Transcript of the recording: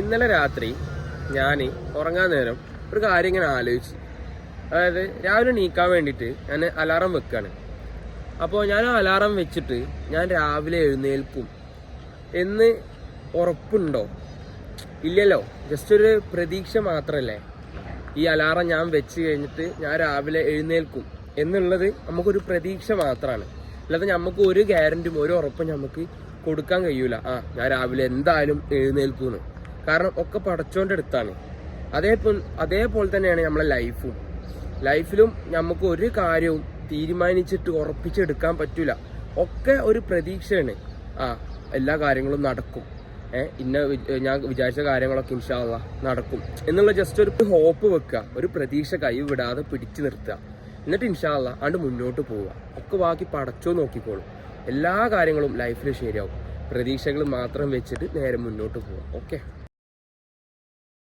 ഇന്നലെ രാത്രി ഞാൻ ഉറങ്ങാൻ നേരം ഒരു കാര്യം ഇങ്ങനെ ആലോചിച്ചു. അതായത് രാവിലെ നീക്കാൻ വേണ്ടിയിട്ട് ഞാൻ അലാറം വെക്കുകയാണ് അപ്പോൾ ഞാൻ ആ അലാറം വെച്ചിട്ട് ഞാൻ രാവിലെ എഴുന്നേൽക്കും. എന്ന് ഉറപ്പുണ്ടോ? ഇല്ലല്ലോ. ജസ്റ്റ് ഒരു പ്രതീക്ഷ മാത്രമല്ലേ ഈ അലാറം ഞാൻ വെച്ച് കഴിഞ്ഞിട്ട് ഞാൻ രാവിലെ എഴുന്നേൽക്കും. എന്നുള്ളത് നമുക്കൊരു പ്രതീക്ഷ മാത്രമാണ് അല്ലാതെ നമുക്ക് ഒരു ഗ്യാരന്റും ഒരു ഉറപ്പും നമുക്ക് കൊടുക്കാൻ കഴിയൂല. ആ ഞാൻ രാവിലെ എന്തായാലും എഴുന്നേൽക്കുമെന്ന് കാരണം ഒക്കെ പടച്ചോന്റെ എടുത്താണ് അതേപോലെ അതേപോലെ തന്നെയാണ് നമ്മളെ ലൈഫും. ലൈഫിലും നമുക്ക് ഒരു കാര്യവും തീരുമാനിച്ചിട്ട് ഉറപ്പിച്ചെടുക്കാൻ പറ്റൂല. ഒക്കെ ഒരു പ്രതീക്ഷയാണ്. ആ എല്ലാ കാര്യങ്ങളും നടക്കും. ഏഹ് ഇന്ന ഞാൻ വിചാരിച്ച കാര്യങ്ങളൊക്കെ ഇൻഷാല്ല നടക്കും. എന്നുള്ള ജസ്റ്റ് ഒരു ഹോപ്പ് വെക്കുക. ഒരു പ്രതീക്ഷ കൈവിടാതെ പിടിച്ചു നിർത്തുക. എന്നിട്ട് ഇൻഷാല്ല അണ്ട് മുന്നോട്ട് പോവുക. ഒക്കെ ബാക്കി പടച്ചോ നോക്കിക്കോളും. എല്ലാ കാര്യങ്ങളും ലൈഫിൽ ശരിയാവും. പ്രതീക്ഷകൾ മാത്രം വെച്ചിട്ട് നേരെ മുന്നോട്ട് പോവുക. ഓക്കെ?